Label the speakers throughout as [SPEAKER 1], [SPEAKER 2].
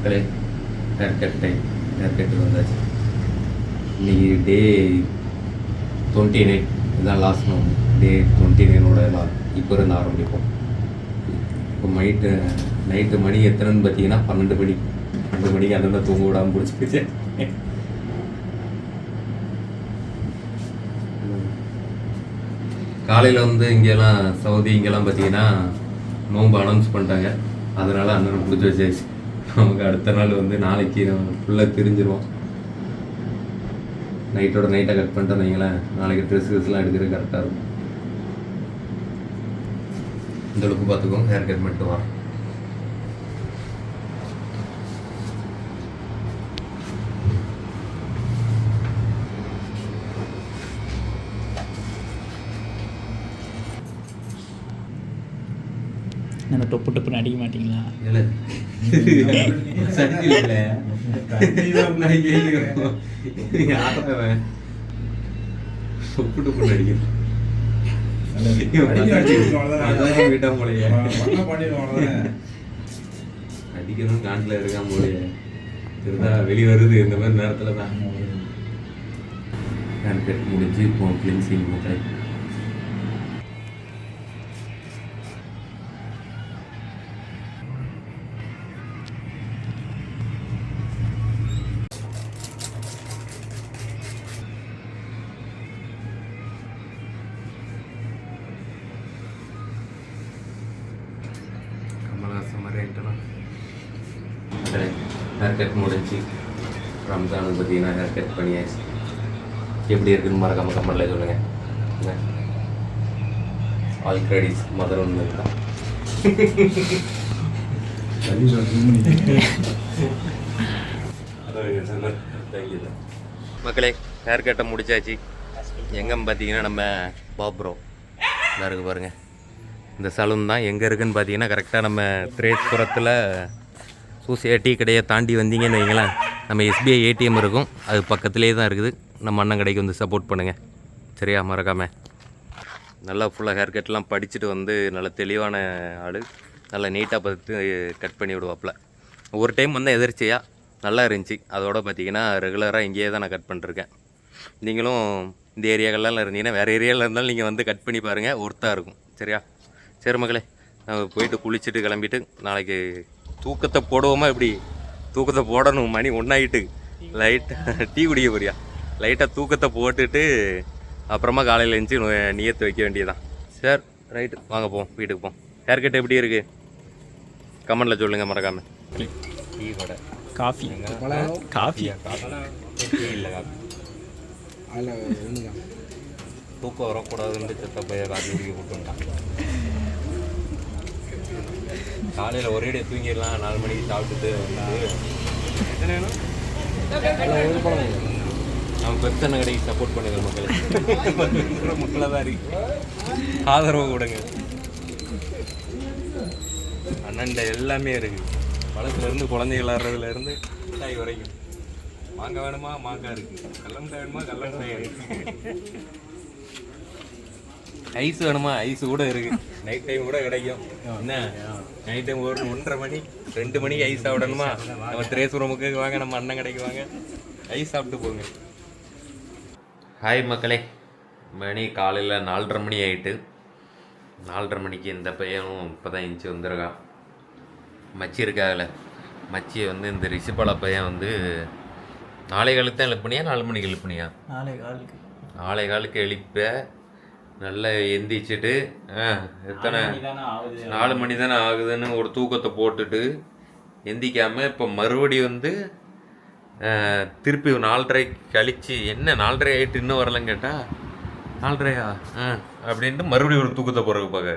[SPEAKER 1] மக்களே haircut time haircut வந்தாச்சு. இன்னைக்கு டே டுவெண்ட்டி நைன் இதுதான் லாஸ்ட் நோம் டே டுவெண்ட்டி நைனோட லா இப்போ இருந்து ஆரம்பிப்போம். இப்போ நைட்டு நைட்டு மணி எத்தனைன்னு பார்த்தீங்கன்னா பன்னெண்டு மணி. பன்னெண்டு மணிக்கு அண்ணனை தூங்க விடாமல் பிடிச்சிக்கிச்சு காலையில் வந்து இங்கெல்லாம் சவுதி இங்கெல்லாம் பார்த்தீங்கன்னா நோன்பு அனௌன்ஸ் பண்ணிட்டாங்க. அதனால அண்ணன் பிடிச்சி வச்சாச்சு. நமக்கு அடுத்த நாள் வந்து நாளைக்கு நம்ம ஃபுல்லாக தெரிஞ்சிருவோம். நைட்டோட நைட்டை கட் பண்ணிட்டு வைங்களேன். நாளைக்கு ட்ரெஸ் ட்ரெஸ்லாம் எடுக்கிறது கரெக்டாக இருக்கும். இந்த லுக்கு பார்த்துக்கோங்க ஹேர் கட் பண்ணிட்டு வரோம்
[SPEAKER 2] டொப்பு டொப்புன்னு அடிக்க மாட்டீங்களா?
[SPEAKER 1] டுப்பு விட்டா போலயே. அடிக்கணும் காண்டில் இருக்கான் போலயே. இருந்தா வெளியே வருது இந்த மாதிரி நேரத்தில் தான் முடிஞ்சு இப்போ கிளீன்சிங் ஹேர் கட் முடிஞ்சு ரம்ஜானுக்கு பார்த்தீங்கன்னா ஹேர் கட் பண்ணியாச்சு. எப்படி இருக்குன்னு மறக்காம கமெண்ட்ல சொல்லுங்க. ஆல் கிரெடிட்ஸ் மதர் ஒன்று தான் மக்களே ஹேர் கட்டை முடிச்சாச்சு. எங்கன்னு பார்த்தீங்கன்னா நம்ம பாப்ரோ நல்லா இருக்கு பாருங்க. இந்த சலூன் தான் எங்கே இருக்குன்னு பார்த்தீங்கன்னா கரெக்டாக நம்ம திரேஸ்புரத்தில் சூசியா டீ கடையை தாண்டி வந்தீங்கன்னு வைங்களேன் நம்ம எஸ்பிஐ ஏடிஎம் இருக்கும். அது பக்கத்துலேயே தான் இருக்குது. நம்ம அண்ணன் கடைக்கு வந்து சப்போர்ட் பண்ணுங்கள் சரியா? மறக்காமல் நல்லா ஃபுல்லாக ஹேர் கட்லாம் படிச்சுட்டு வந்து நல்ல தெளிவான ஆள். நல்லா நீட்டாக பார்த்து கட் பண்ணி விடுவாப்பில். ஒரு டைம் வந்து எதிர்ச்சியாக நல்லா இருந்துச்சு. அதோட பார்த்தீங்கன்னா ரெகுலராக இங்கேயே தான் நான் கட் பண்ணிருக்கேன். நீங்களும் இந்த ஏரியாக்கள்லாம் இருந்தீங்கன்னா வேறு ஏரியாவில் இருந்தாலும் நீங்கள் வந்து கட் பண்ணி பாருங்கள் ஒர்த்தாக இருக்கும். சரியா? சரி மகளே போயிட்டு குளிச்சுட்டு கிளம்பிட்டு நாளைக்கு தூக்கத்தை போடுவோமா இப்படி தூக்கத்தை போடணும் மணி ஒன்றாயிட்டு லைட்டாக டீ குடிக்க போறியா? லைட்டாக தூக்கத்தை போட்டுட்டு அப்புறமா காலையில் எழுந்துச்சி நியத்து வைக்க வேண்டியதான் சார் ரைட்டு வாங்க போவோம் வீட்டுக்கு போவோம். ஹேர் கட் எப்படி இருக்குது கமெண்டில் சொல்லுங்கள் மறக்காமல் டீ கடை
[SPEAKER 2] காஃபி. காஃபி.
[SPEAKER 1] இல்லை காஃபி. தூக்கம் வரக்கூடாதுன்னு செத்த பைய காஃபி குடிக்க போட்டுட்டான். காலையில் ஒரேடியாக தூங்கிடலாம் நாலு மணிக்கு சாப்பிட்டுட்டு வந்து அவன் பெருசன கடைக்கு சப்போர்ட் பண்ணுங்கள் மக்களுக்கு மக்களை. தான் இருக்கு. ஆதரவு கொடுங்க. அண்ணன்ட எல்லாமே இருக்கு. பழத்துலேருந்து குழந்தை இருந்து மிட்டாய் வரைக்கும். மாங்காய் வேணுமா? மாங்காய் இருக்கு. கல்ல வேணுமா? கல்ல இருக்கு. ஐஸ் வேணுமா? ஐஸ் கூட இருக்கு. நைட் டைம் கூட கிடைக்கும். என்ன? நைட் டைம் ஒரு ஒன்றரை மணி ரெண்டு மணிக்கு ஐஸ் சாப்பிடணுமா? நம்ம திரேசுரமுக்கு வாங்க நம்ம அண்ணன் கடைக்கு வாங்க. ஐஸ் சாப்பிட்டு போங்க. ஹாய் மக்களே. மணி காலையில் நாலரை மணி ஆயிட்டு. நாலரை மணிக்கு இந்த பையனும் இப்போ தான் இன்ச்சு வந்திருக்கான். மச்சி இருக்காகல. மச்சி வந்து இந்த ரிஷிபல பையன் வந்து நாளை காலுக்கு தான் எழுப்புனியா நாலு மணிக்கு எழுப்புனியா?
[SPEAKER 2] நாளை காலுக்கு.
[SPEAKER 1] நாளை காலுக்கு எழுப்ப நல்லா எந்திரிச்சிட்டு ஆ எத்தனை நாலு மணி தானே ஆகுதுன்னு ஒரு தூக்கத்தை போட்டுட்டு எந்திக்காம இப்போ மறுபடியும் வந்து திருப்பி நாலரை கழிச்சு என்ன நாலரை ஆயிட்டு இன்னும் வரலன்னு கேட்டா நாலரையா? ஆ அப்படின்ட்டு மறுபடியும் ஒரு தூக்கத்தை போகிறக்கு பார்க்க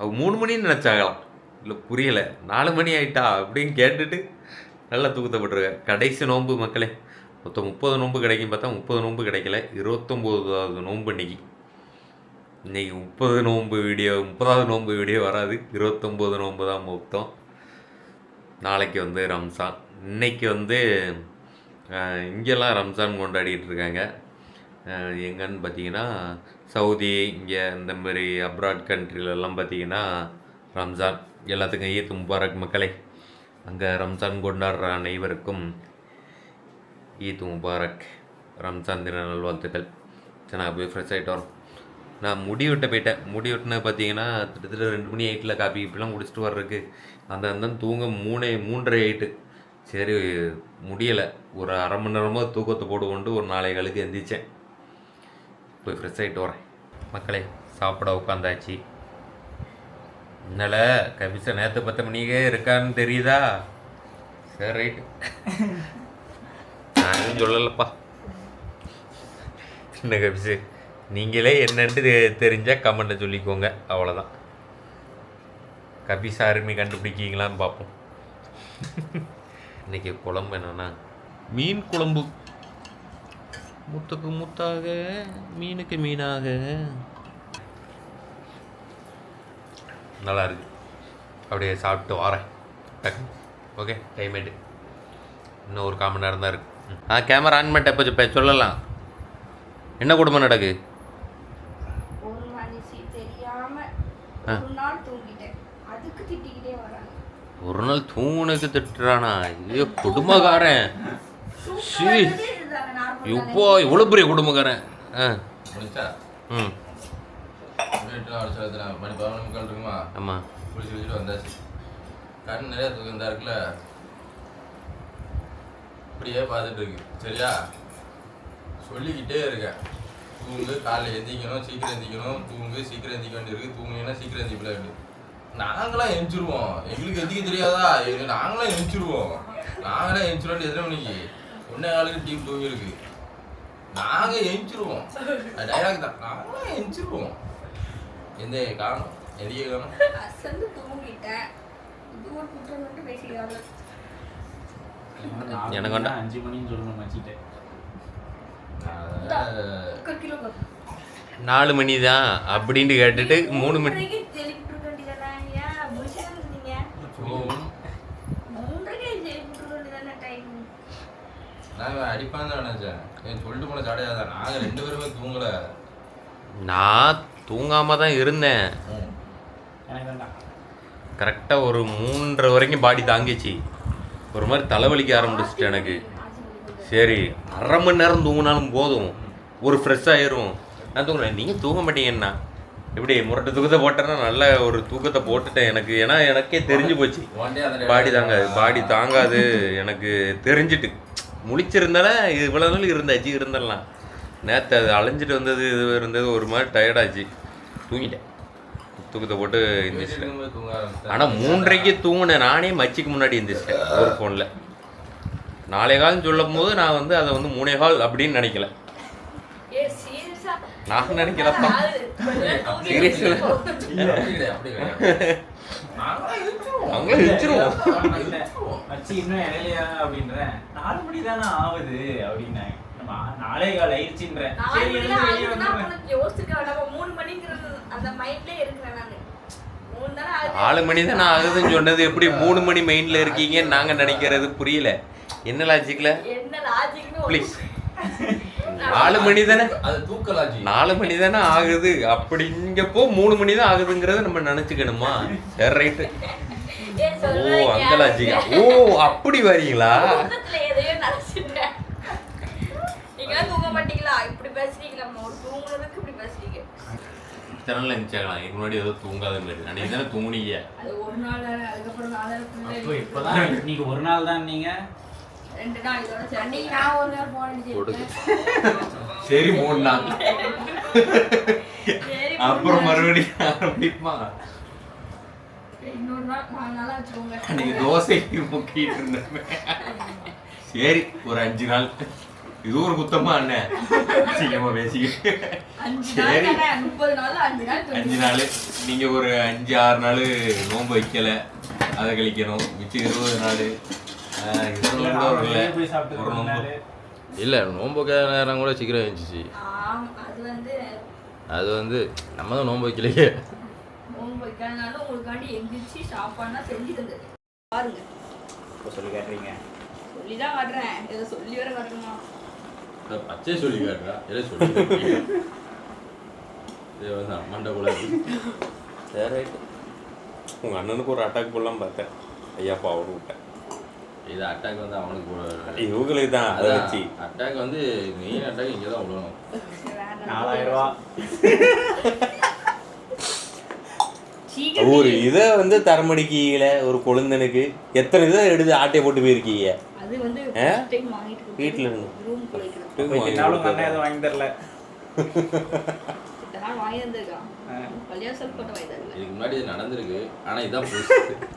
[SPEAKER 1] அவ மூணு மணின்னு நினச்சாங்களாம். இல்லை புரியலை. நாலு மணி ஆயிட்டா அப்படின்னு கேட்டுட்டு நல்லா தூக்கத்தை போட்டிருக்க கடைசி நோன்பு மக்களே மொத்தம் முப்பது நோன்பு கிடைக்கும் பார்த்தா முப்பது நோன்பு கிடைக்கல இருபத்தொம்போதாவது நோன்பு இன்னைக்கு. இன்றைக்கி முப்பது நோன்பு வீடியோ முப்பதாவது நோன்பு வீடியோ வராது. இருபத்தொம்போது நோன்பு தான் மொத்தம் நாளைக்கு வந்து ரம்ஜான். இன்னைக்கு வந்து இங்கெல்லாம் ரம்ஜான் கொண்டாடிட்டு இருக்காங்க. எங்கன்னு பார்த்தீங்கன்னா சவுதி இங்கே இந்த மாதிரி அப்ராட் கண்ட்ரிலெல்லாம் பார்த்தீங்கன்னா ரம்ஜான். எல்லாத்துக்கும் ஈத் முபாரக் மக்களே. அங்கே ரம்ஜான் கொண்டாடுற அனைவருக்கும் ஈத் முபாரக் ரம்ஜான் தின நல்வாழ்த்துக்கள். சரி நான் போய் ஃப்ரெஷ் ஆகிட்டு வரோம் நான் முடி வெட்ட போயிட்டேன். முடி வெட்டினது பார்த்தீங்கன்னா கிட்டத்தட்ட ரெண்டு மணி எயிட்டில் காப்பி இப்படிலாம் குடிச்சிட்டு வர்றதுக்கு. அந்த அந்த தூங்க மூணே மூன்றரை எயிட்டு சரி முடியலை. ஒரு அரை மணி நேரமாக தூக்கத்தை போட்டுக்கொண்டு ஒரு நாளை கழுக்கு எந்திரிச்சேன். போய் ஃப்ரெஷ் ஆகிட்டு வரேன். மக்களே சாப்பிட உட்காந்தாச்சு. என்னல கபிச நேற்று பத்து மணிக்கே இருக்கான்னு தெரியுதா? சரி ரைட்டு நான் எதுவும் சொல்லலப்பா. என்ன கபிசு? நீங்களே என்னென்று தெரிஞ்சால் கமெண்ட்டை சொல்லிக்கோங்க. அவ்வளோதான் கபிஸ் அருமை கண்டுபிடிக்கீங்களான்னு பார்ப்போம் இன்னைக்கு குழம்பு என்னென்னா மீன் குழம்பு. முத்துக்கு முத்தாக மீனுக்கு மீனாக. நல்லா இருக்கு அப்படியே சாப்பிட்டு வரேன். டக்கு ஓகே டைம் ஆயிட்டு. இன்னும் ஒரு காமன் நேரம் தான் இருக்கு. ஆ கேமரா ஆன் பண்ணிட்ட இப்போ சொல்லலாம். என்ன குடும்பம் நடக்கு
[SPEAKER 3] ஒரு மனுஷி தெரியாம
[SPEAKER 1] ஆ.
[SPEAKER 3] ஒரு நாள் தூங்கிட்டேன். அதுக்கு திட்டிக்கிட்டே வராங்க.
[SPEAKER 1] ஒரு நாள் தூணுக்கு திட்டுறானா? ஐயோ குடும்பக்காரன். சீ. இப்போ இவ்வளோ பெரிய குடும்பக்காரன். ஆ. ம்.
[SPEAKER 4] மணி பதினொன்று முக்கால் இருக்குமா?
[SPEAKER 1] ஆமாம்
[SPEAKER 4] குளிச்சு குளிச்சுட்டு வந்தாச்சு. கண் நிறைய தூக்கம் தான் இருக்குல்ல இப்படியே பார்த்துட்டு இருக்கு. சரியா? சொல்லிக்கிட்டே இருக்கேன். தூங்கு காலைல எந்திக்கணும் சீக்கிரம் எந்திக்கணும் தூங்கு சீக்கிரம் எந்திக்க வேண்டியிருக்கு. தூங்குனீங்கன்னா சீக்கிரம் இருக்கு நாங்களாம் எந்திரிச்சிருவோம். எங்களுக்கு எந்திக்க தெரியாதா? எங்க நாங்களாம் எந்திரிச்சிருவோம். நாங்களே எந்திரிச்சிருவோம் எத்தனை மணிக்கு? ஒன்னே நாளுக்கு டீம் தூங்கியிருக்கு. நாங்க எந்திரிச்சிருவோம். டைலாக் தான். நாங்களாம் எந்திரிச்சிருவோம். எந்த காரணம்? எதிக்க காரணம்?
[SPEAKER 3] அசந்து தூங்கிட்டேன்.
[SPEAKER 1] எனக்கு.
[SPEAKER 2] அஞ்சு மணின்னு சொல்லணும் மச்சிட்டேன்.
[SPEAKER 1] நாலு மணி தான் அப்படின்ட்டு கேட்டுட்டு மூணு மணி
[SPEAKER 4] தான் நினைச்சேன். சொல்லிட்டு போன தான். ரெண்டு பேருமே தூங்கல.
[SPEAKER 1] நான் தூங்காம தான் இருந்தேன். கரெக்டாக ஒரு மூன்றரை வரைக்கும் பாடி தாங்கிச்சு. ஒரு மாதிரி தலைவலிக்க ஆரம்பிச்சிட்டு எனக்கு. சரி அரை மணி நேரம் தூங்கினாலும் போதும். ஒரு ஃப்ரெஷ் ஆயிரும். நான் தூங்குறேன். நீங்கள் தூங்க மாட்டீங்கண்ணா இப்படி முரட்டு தூக்கத்தை போட்டேன்னா நல்ல ஒரு தூக்கத்தை போட்டுட்டேன் எனக்கு. ஏன்னா எனக்கே தெரிஞ்சு போச்சு. பாடி தாங்காது பாடி தாங்காது. எனக்கு தெரிஞ்சிட்டு. முழிச்சிருந்தாலே இவ்வளோ நாள் இருந்தாச்சு இருந்துடலாம். நேற்று அது அலைஞ்சிட்டு வந்தது இது இருந்தது ஒரு மாதிரி டயர்டாச்சு தூங்கிட்டேன். தூக்கத்தை போட்டு எந்திரிச்சிட்டேன்.
[SPEAKER 4] தூங்க
[SPEAKER 1] ஆனால் மூன்றைக்கு தூங்கினேன். நானே மச்சிக்கு முன்னாடி எந்திரிச்சிட்டேன் ஒரு ஃபோனில் நாளை காலம் சொல்லும் போது நான் வந்து அதை வந்து மூணே கால் அப்படின்னு நினைக்கல. நான்
[SPEAKER 4] கிடையாது. நாங்களாம். நாங்க
[SPEAKER 2] இன்னும் இடையிலையா அப்படின்றேன் நாலு மணி தானே ஆகுது அப்படின்னாங்க. நாளே கால் ஆயிடுச்சுன்றேன்.
[SPEAKER 3] நாலு மணி ஆகுதுன்னா தானே
[SPEAKER 1] சொன்னது. எப்படி மூணு மணி மைண்டில் இருக்கீங்கன்னு நாங்கள் நினைக்கிறது புரியல. என்ன லாஜிக்கில்
[SPEAKER 3] என்ன லாஜிக்னு
[SPEAKER 1] ப்ளீஸ் நாலு மணி தானே
[SPEAKER 4] அது தூக்கலாஜி.
[SPEAKER 1] நாலு மணி தானே ஆகுது அப்படிங்கப்போ மூணு மணி தான் ஆகுதுங்கிறத நம்ம நினச்சிக்கணுமா? சரி ரைட்டு. ஓ அந்த லாஜிக்கா ஓ அப்படி வரீங்களா? சேனல்ல இருந்துச்சாங்களா இதுக்கு முன்னாடி ஏதோ தூங்காத மாதிரி அன்னைக்கு தானே தூங்குனீங்க.
[SPEAKER 3] ஒரு நாள் அதுக்கப்புறம்
[SPEAKER 2] இப்போதான் நீங்க ஒரு நாள் தான் நீங்க
[SPEAKER 3] ரெண்டு நாள் இதோட சரி. அன்னைக்கு நான் ஒரு நேரம் போன்
[SPEAKER 1] கொடுக்கு.
[SPEAKER 3] அடிச்சிருக்கேன்
[SPEAKER 1] சரி மூணு நாள்
[SPEAKER 3] சரி
[SPEAKER 1] அப்புறம் மறுபடியும் ஆரம்பிப்பா.
[SPEAKER 3] இன்னொரு நாள் நாலு நாளா வச்சுக்கோங்க.
[SPEAKER 1] அன்னைக்கு தோசைக்கு முக்கிட்டு இருந்தேன். சரி ஒரு அஞ்சு நாள். இது ஒரு குத்தமா அண்ணன் சீக்கிரமா பேசிக்கிட்டு.
[SPEAKER 3] அஞ்சு நாள்
[SPEAKER 1] சரி.
[SPEAKER 3] தானே? முப்பது நாள் அஞ்சு நாள்
[SPEAKER 1] அஞ்சு
[SPEAKER 3] தூங்கி
[SPEAKER 1] நாள். நீங்க ஒரு அஞ்சு ஆறு நாள் நோன்பு வைக்கல. அதை கழிக்கணும். மிச்சம் இருபது நாள்.
[SPEAKER 2] இல்ல,
[SPEAKER 1] நோன்பு
[SPEAKER 5] நோன்புக்க நேரம் கூட சீக்கிரம் எழுந்துச்சு
[SPEAKER 3] அது வந்து
[SPEAKER 5] அது வந்து நம்ம தான் நோன்பு வைக்கலையே.
[SPEAKER 3] நோன்பு வைக்காதனால உங்களுக்காண்டி எந்திரிச்சு சாப்பாடுனா செஞ்சு தந்தது பாருங்க.
[SPEAKER 2] இப்போ சொல்லி கேட்டுறீங்க.
[SPEAKER 3] சொல்லி தான் வர்றேன் ஏதோ சொல்லி வர வரணுமா
[SPEAKER 5] பச்சை சொல்லி காட்டுறா. இல்லை சொல்லி காட்டுறீங்க. இது வந்து அம்மாண்ட கூட
[SPEAKER 1] சரி ரைட்டு உங்கள் அண்ணனுக்கு ஒரு அட்டாக் போடலாம் பார்த்தேன். ஐயா பாவம் விட்டேன்
[SPEAKER 5] இது அட்டாக் வந்து அவனுக்கு
[SPEAKER 1] இவங்களுக்கு தான் அதை வச்சு.
[SPEAKER 5] அட்டாக் வந்து மெயின் அட்டாக் இங்கே தான் விடணும்.
[SPEAKER 2] நாலாயிரம் ரூபா.
[SPEAKER 1] ஒரு இதை வந்து தரமடிக்கீங்கள ஒரு கொழுந்தனுக்கு எத்தனை இதை எடுத்து ஆட்டையை போட்டு போயிருக்கீங்க. வீட்ல இருந்து.
[SPEAKER 2] வாங்கி தரல.
[SPEAKER 5] இதுக்கு முன்னாடி இது நடந்திருக்கு ஆனா இதான்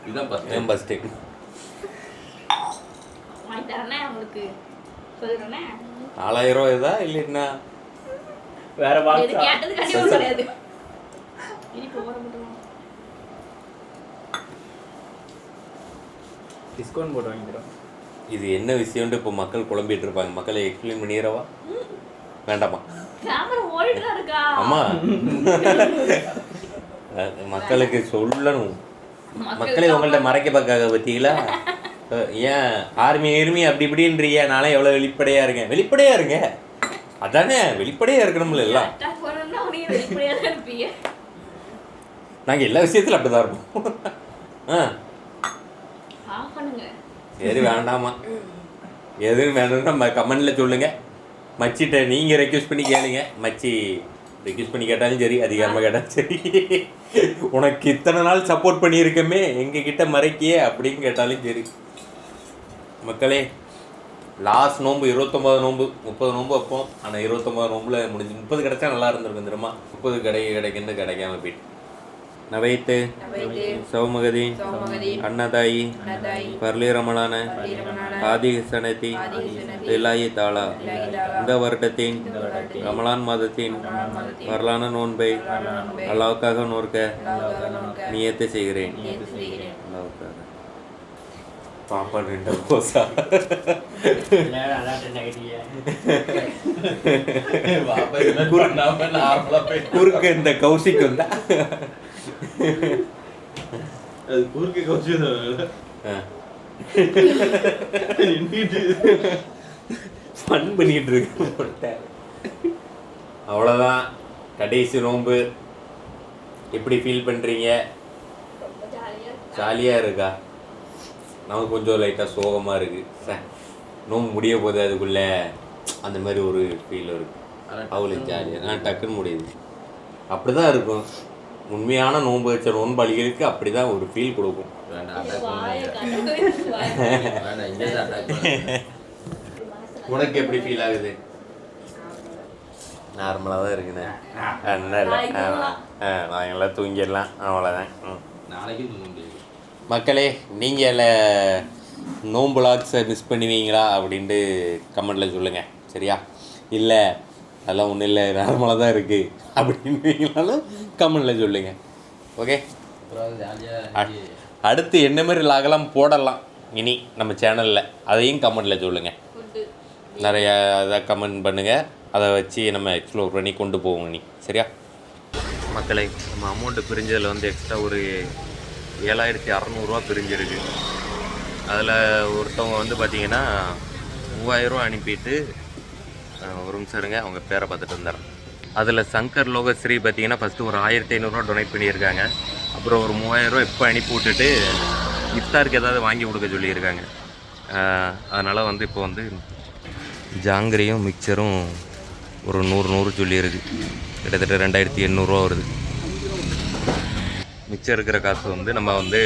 [SPEAKER 5] இதுதான் ஃபர்ஸ்ட்
[SPEAKER 1] என் பஸ் டைம்
[SPEAKER 3] வாங்கி தரேனே அவங்களுக்கு சொல்றேனே.
[SPEAKER 1] நாலாயிரம் ரூபா இதா இல்லைன்னா
[SPEAKER 2] வேற
[SPEAKER 3] இது
[SPEAKER 2] பாக்ஸ்
[SPEAKER 3] கேட்டது கண்டிப்பா கிடையாது. இனி போற மட்டும்
[SPEAKER 2] டிஸ்கவுண்ட் போட்டு வாங்கி தரோம்
[SPEAKER 1] இது என்ன விஷயம்னு இப்போ மக்கள் குழம்பிட்டு இருப்பாங்க. மக்களை எக்ஸ்பிளைன் பண்ணிடுறவா? வேண்டாமா?
[SPEAKER 3] கேமரா ஓடிட்டு தான் இருக்கா?
[SPEAKER 1] ஆமா. அஹ் மக்களுக்கு சொல்லணும். மக்களே உங்கள்ட்ட மறைக்க பார்க்காத பத்தீங்களா ஏன்? ஆர்மி எருமி அப்படி இப்படின்றீங்க. நானே எவ்வளோ வெளிப்படையா இருக்கேன். வெளிப்படையா இருங்க. அதானே வெளிப்படையா இருக்கணும்ல எல்லாம்.
[SPEAKER 3] தான்
[SPEAKER 1] நாங்கள் எல்லா விஷயத்துல அப்படிதான் இருப்போம். ஆ சரி வேண்டாமா? எதுவும் வேணும்னா கமெண்ட்ல சொல்லுங்க. மச்சிட்ட நீங்க ரெக்வஸ்ட் பண்ணி கேளுங்க. மச்சி ரெக்வஸ்ட் பண்ணி கேட்டாலும் சரி அதிகமாக கேட்டாலும் சரி. உனக்கு இத்தனை நாள் சப்போர்ட் பண்ணியிருக்கமே எங்க கிட்ட மறைக்கியே அப்படின்னு கேட்டாலும் சரி. மக்களே லாஸ்ட் நோன்பு இருபத்தொம்பது நோன்பு முப்பது நோன்பு வைப்போம் ஆனால் இருபத்தொம்பது நோன்புல முடிஞ்சு முப்பது கிடைச்சா நல்லா இருந்திருக்கும் தெரியுமா? முப்பது கிடைக்க கிடைக்குன்னு கிடைக்காம போயிட்டு. நவைத்து சௌமகதி அன்னதாயி பர்லி ரமணான ஆதி சனதி இலாயி தாளா இந்த வருடத்தின் ரமலான் மாதத்தின் வரலான நோன்பை அல்லாவுக்காக நோர்க்க நியத்து செய்கிறேன். அல்லாவுக்காக பாப்பா
[SPEAKER 5] நார்மலா போயிட்டு
[SPEAKER 1] குறுக்க இந்த கௌசிக் வந்தா.
[SPEAKER 5] அது குறுக்கு. நின்றுட்டு
[SPEAKER 1] ஃபன் பண்ணிட்டு இருக்கு. அவ்வளோதான் கடைசி நோன்பு எப்படி ஃபீல் பண்ணுறீங்க ஜாலியாக இருக்கா? நமக்கு கொஞ்சம் லைட்டாக சோகமாக இருக்குது சே நோம்பு முடிய போகுது அதுக்குள்ளே. அந்த மாதிரி ஒரு ஃபீல் இருக்கு. அவளுக்கு ஜாலியாக நான் டக்குன்னு முடியுது. அப்படி தான் இருக்கும். உண்மையான நோன்பு வச்ச நோன்பாளிகளுக்கு அப்படி தான் ஒரு ஃபீல் கொடுக்கும். உனக்கு எப்படி ஃபீல் ஆகுது? நார்மலாக தான் இருக்குண்ணே. என்ன இல்லை நான் எல்லாம் தூங்கிடலாம். அவ்வளோதான்
[SPEAKER 5] நாளைக்கும் தூங்க முடியாது.
[SPEAKER 1] மக்களே நீங்கள் நோம்பு லாக்ஸை மிஸ் பண்ணுவீங்களா அப்படின்ட்டு கமெண்டில் சொல்லுங்கள் சரியா? இல்லை அதெல்லாம் ஒன்றும் இல்லை நார்மலாக தான் இருக்குது அப்படின்னீங்களாலும் கமெண்டில் சொல்லுங்கள் ஓகே அடுத்து என்ன மாதிரி லாகலாம் போடலாம் இனி நம்ம சேனலில் அதையும் கமெண்டில் சொல்லுங்கள் நிறைய அதை கமெண்ட் பண்ணுங்கள் அதை வச்சு நம்ம எக்ஸ்ப்ளோர் பண்ணி கொண்டு போவோம் நீ சரியா? மக்களை நம்ம அமௌண்ட்டு பிரிஞ்சதில் வந்து எக்ஸ்ட்ரா ஒரு ஏழாயிரத்தி அறநூறுவா பிரிஞ்சிருக்கு. அதில் ஒருத்தவங்க வந்து பார்த்தீங்கன்னா மூவாயிரம் அனுப்பிட்டு ஒரு நிமிஷம் இருங்க அவங்க பேரை பார்த்துட்டு வந்துடுறேன். அதில் சங்கர் லோகஸ்ரீ பார்த்தீங்கன்னா ஃபஸ்ட்டு ஒரு ஆயிரத்தி ஐநூறுரூவா டொனேட் பண்ணியிருக்காங்க. அப்புறம் ஒரு மூவாயிரரூவா இப்போ அனுப்பி விட்டுட்டு இஃப்தாருக்கு ஏதாவது வாங்கி கொடுக்க சொல்லியிருக்காங்க. அதனால் வந்து இப்போ வந்து ஜாங்கிரியும் மிக்சரும் ஒரு நூறு நூறு சொல்லியிருக்கு. கிட்டத்தட்ட ரெண்டாயிரத்தி எண்ணூறுரூவா வருது. மிச்சம் இருக்கிற காசு வந்து நம்ம வந்து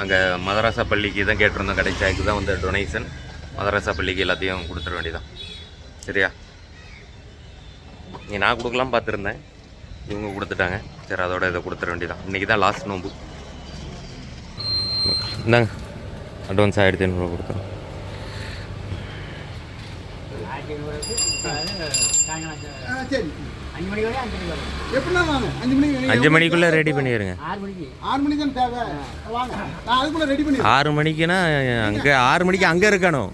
[SPEAKER 1] அங்கே மதராசா பள்ளிக்கு தான் கேட்டிருந்தோம். கிடைச்சாக்கு தான் வந்து டொனேஷன் மதராசா பள்ளிக்கு எல்லாத்தையும் கொடுத்துட வேண்டியதான் சரியா? நீ நான் கொடுக்கலாம் பார்த்துருந்தேன். இவங்க கொடுத்துட்டாங்க. சரி அதோட இதை கொடுத்துட வேண்டியதான் இன்றைக்கி தான் லாஸ்ட் நோம்பு இந்தாங்க. அட்வான்ஸ் ஆயிரத்தி ஐநூறுரூவா கொடுத்துறோம்
[SPEAKER 6] சரி. எப்படின்னா வாங்க? அஞ்சு மணிக்கு.
[SPEAKER 1] அஞ்சு மணிக்குள்ளே ரெடி பண்ணிடுங்க.
[SPEAKER 6] ஆறு மணிக்கு. தான் தேவை? வாங்க. நான் அதுக்குள்ள ரெடி பண்ணி
[SPEAKER 1] ஆறு மணிக்குன்னா அங்கே ஆறு மணிக்கு அங்கே இருக்கணும்.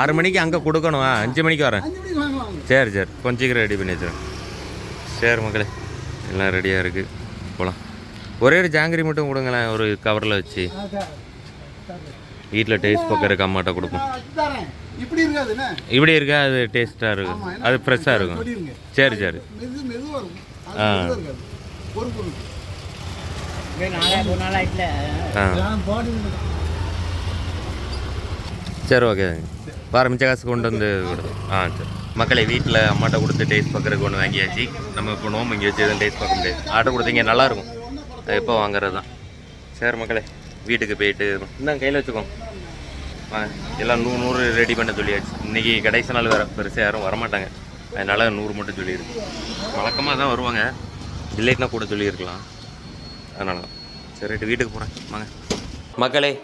[SPEAKER 1] ஆறு மணிக்கு அங்கே கொடுக்கணும். ஆ அஞ்சு மணிக்கு வரேன்.
[SPEAKER 6] அஞ்சு மணிக்கு வாங்க வாங்க.
[SPEAKER 1] சரி சரி. கொஞ்சம் சீக்கிரம் ரெடி பண்ணி வச்சுருங்க. சரி மக்களே. எல்லாம் ரெடியாக இருக்குது போகலாம் ஒரே ஒரு ஜாங்கிரி மட்டும் கொடுங்களேன் ஒரு கவரில் வச்சு.
[SPEAKER 6] ஆ.
[SPEAKER 1] வீட்டில் டேஸ்ட் பக்கம் இருக்க அம்மாட்ட கொடுப்போம்.
[SPEAKER 6] இப்படி இருக்காது
[SPEAKER 1] இப்படி இருக்கா அது டேஸ்ட்டாக இருக்கும். அது ஃப்ரெஷ்ஷாக இருக்கும். சரி சரி. ஆ. சரி ஓகே வார மிச்ச காசு கொண்டு வந்து கொடு. ஆ சரி. மக்களை வீட்டில் அம்மாட்ட கொடுத்து டேஸ்ட் பார்க்குறதுக்கு ஒன்று வாங்கியாச்சு. நம்ம இப்போ நோம்பு இங்கே வச்சு எதுவும் டேஸ்ட் பார்க்க முடியாது. ஆர்டர் கொடுத்தீங்க நல்லாயிருக்கும் எப்போ வாங்குறது தான் சரி மக்களே. வீட்டுக்கு போயிட்டு இந்தாங்க கையில் வச்சுக்கோ. வாங்க எல்லாம் நூறு நூறு ரெடி பண்ண சொல்லியாச்சு. இன்றைக்கி கடைசி நாள் வேறு பெருசாக யாரும் வரமாட்டாங்க. அதனால் நூறு மட்டும் சொல்லியிருக்கு. வழக்கமாக தான் வருவாங்க. இல்லைன்னா கூட சொல்லியிருக்கலாம். அதனால தான் சரி ரைட்டு வீட்டுக்கு போகிறேன் வாங்க. மக்களே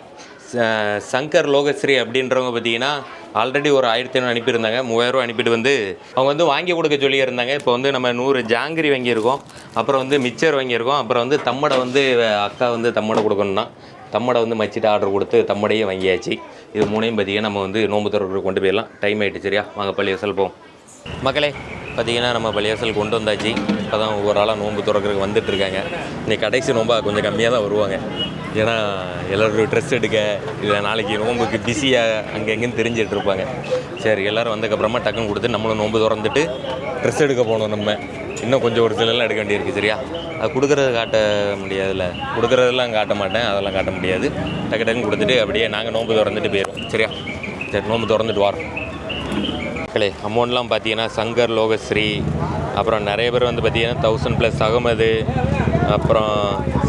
[SPEAKER 1] ச- சங்கர் லோகஸ்ரீ அப்படின்றவங்க பார்த்தீங்கன்னா ஆல்ரெடி ஒரு ஆயிரத்தி ஐநூறு அனுப்பியிருந்தாங்க. மூவாயிரம் அனுப்பிட்டு வந்து அவங்க வந்து வாங்கி கொடுக்க சொல்லியிருந்தாங்க. இப்போ வந்து நம்ம நூறு ஜாங்கிரி வாங்கியிருக்கோம். அப்புறம் வந்து மிச்சர் வாங்கியிருக்கோம். அப்புறம் வந்து தம்மடை வந்து அக்கா வந்து தம்மடை கொடுக்கணும்னா. தம்மடை வந்து மச்சிட்டு ஆர்டர் கொடுத்து தம்மடையே வாங்கியாச்சு. இது மூணையும் பார்த்தீங்கன்னா நம்ம வந்து நோம்பு தொடர்பு கொண்டு போயிடலாம். டைம் ஆகிட்டு சரியா? வாங்க பள்ளிவாசல் போவோம். மக்களே பார்த்திங்கன்னா நம்ம பள்ளிவாசல் கொண்டு வந்தாச்சு. இப்போ தான் ஒவ்வொரு ஆளாக நோன்பு திறக்கிறதுக்கு வந்துட்டு இருக்காங்க. இன்னைக்கு கடைசி நோம்பா கொஞ்சம் கம்மியாக தான் வருவாங்க. ஏன்னா எல்லோரும் ட்ரெஸ் எடுக்க இல்லை நாளைக்கு நோம்புக்கு பிஸியாக அங்கே எங்கேன்னு தெரிஞ்சிட்டு இருப்பாங்க. சரி எல்லோரும் வந்ததுக்கப்புறமா டக்குன்னு கொடுத்து நம்மளும் நோன்பு திறந்துட்டு ட்ரெஸ் எடுக்க போகணும் நம்ம. இன்னும் கொஞ்சம் ஒரு சிலர்லாம் எடுக்க வேண்டியிருக்கு சரியா? அது கொடுக்குறத காட்ட முடியாதுல்ல. கொடுக்குறதெல்லாம் காட்ட மாட்டேன் அதெல்லாம் காட்ட முடியாது. டக்கு டக்குன்னு கொடுத்துட்டு அப்படியே நாங்கள் நோன்பு திறந்துட்டு போயிடுவோம் சரியா? சரி நோன்பு திறந்துட்டு வரோம் மக்களே அமௌண்ட்லாம் பார்த்தீங்கன்னா சங்கர் லோகஸ்ரீ அப்புறம் நிறைய பேர் வந்து பார்த்தீங்கன்னா தௌசண்ட் ப்ளஸ் அகமது அப்புறம்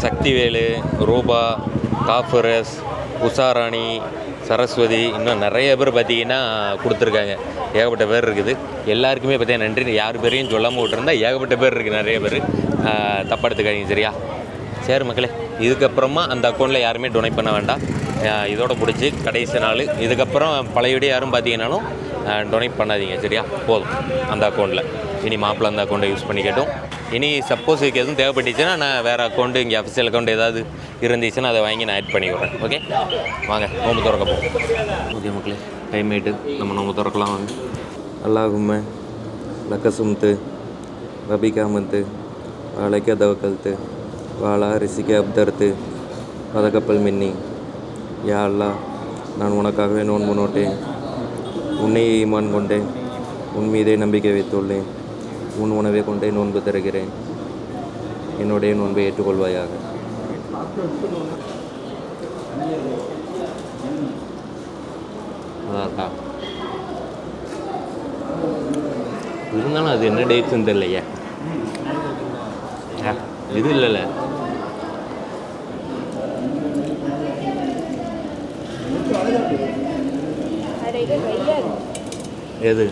[SPEAKER 1] சக்திவேலு ரூபா காஃபரஸ் உஷாராணி சரஸ்வதி இன்னும் நிறைய பேர் பார்த்தீங்கன்னா கொடுத்துருக்காங்க. ஏகப்பட்ட பேர் இருக்குது. எல்லாருக்குமே பார்த்தீங்கன்னா நன்றி. யார் பேரையும் சொல்லாமல் விட்டுருந்தா ஏகப்பட்ட பேர் இருக்குது நிறைய பேர். தப்பாக எடுத்துக்காதீங்க சரியா? சரி மக்களே இதுக்கப்புறமா அந்த அக்கௌண்ட்டில் யாருமே டொனேட் பண்ண வேண்டாம். இதோட பிடிச்சி கடைசி நாள். இதுக்கப்புறம் பழையபடி யாரும் பார்த்தீங்கன்னாலும் டொனேட் பண்ணாதீங்க சரியா? போதும். அந்த அக்கௌண்ட்டில் இனி மாப்பிள்ள அந்த அக்கௌண்ட்டை யூஸ் பண்ணிக்கட்டும் இனி சப்போஸ் இதுக்கு எதுவும் தேவைப்பட்டுச்சுன்னா நான் வேறு அக்கௌண்ட்டு இங்கே அஃபிஷியல் அக்கௌண்ட் ஏதாவது இருந்துச்சுன்னா அதை வாங்கி நான் ஆட் பண்ணி விட்றேன். ஓகே வாங்க நோம்பு திறக்க போகும் ஓகே மக்களே டைம் ஆயிட்டு. நம்ம நோம்பு திறக்கலாம் வாங்க. அல்லாஹும்ம லக்கசும்த்து ரபிகாமத்து வாழைக்க தவக்கல்த்து வாழா ரிசிக்க அப்தர்த்து பதக்கப்பல் மின்னி. யா அல்லா நான் உனக்காகவே நோன்பு நோட்டேன். உன்னையே ஈமான் கொண்டேன். உன் மீதே நம்பிக்கை வைத்துள்ளேன். உன் உணவை கொண்டே நோன்பு தருகிறேன். என்னுடைய நோன்பை ஏற்றுக்கொள்வாயாக. அதான்க்கா இருந்தாலும் அது என்ன டேட்ஸ்னு தெரியலையே. இது இல்லைல்ல. எது?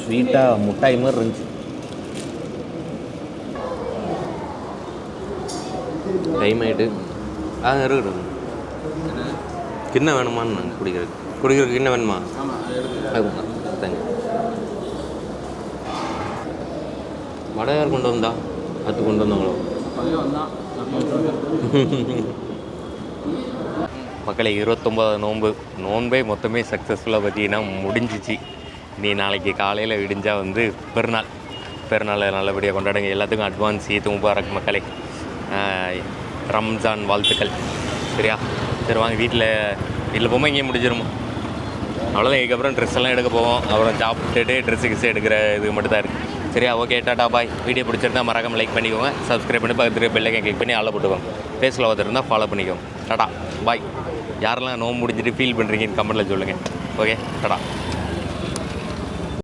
[SPEAKER 1] ஸ்வீட்டாக முட்டாய் மாதிரி இருந்துச்சு. டைம் ஆகிட்டு ஆ இருக்கட்டும் கிண்ணம் வேணுமான்னு நாங்கள் குடிக்கிறதுக்கு. குடிக்கிறதுக்கு கிண்ணம் வேணுமா? தேங்க்யூ வடை யார் கொண்டு வந்தா? அது கொண்டு வந்தாங்களோ மக்களை இருபத்தொம்பது நோன்பு. நோன்பே மொத்தமே சக்ஸஸ்ஃபுல்லாக பார்த்தீங்கன்னா முடிஞ்சிச்சு. நீ நாளைக்கு காலையில் விடிஞ்சால் வந்து பெருநாள் பெருநாளை நல்லபடியாக கொண்டாடுங்க. எல்லாத்துக்கும் அட்வான்ஸ் ஈத் முபாரக் மக்களே. ரம்ஜான் வாழ்த்துக்கள். சரியா? சரி வாங்க வீட்டில் வீட்டில் போகும்போது இங்கேயும் முடிஞ்சிருமோ? அவ்வளோதான் இதுக்கப்புறம் ட்ரெஸ் எல்லாம் எடுக்க போவோம். அப்புறம் சாப்பிட்டுட்டு ட்ரெஸ்ஸு கிஸ் எடுக்கிற இது மட்டும் தான் இருக்குது சரியா? ஓகே டாடா பாய் வீடியோ பிடிச்சிருந்தா மறக்காமல் லைக் பண்ணிக்கோங்க. சப்ஸ்கிரைப் பண்ணி பக்கத்துக்கு பெல்லைக்கன் கிளிக் பண்ணி ஆள போட்டுக்கோங்க. ஃபேஸில் பார்த்துருந்தா ஃபாலோ பண்ணிக்கோங்க. டாடா பாய் யாரெல்லாம் நோம்பு முடிஞ்சிட்டு ஃபீல் பண்ணுறீங்கன்னு கமெண்ட்டில் சொல்லுங்கள் ஓகே டாடா.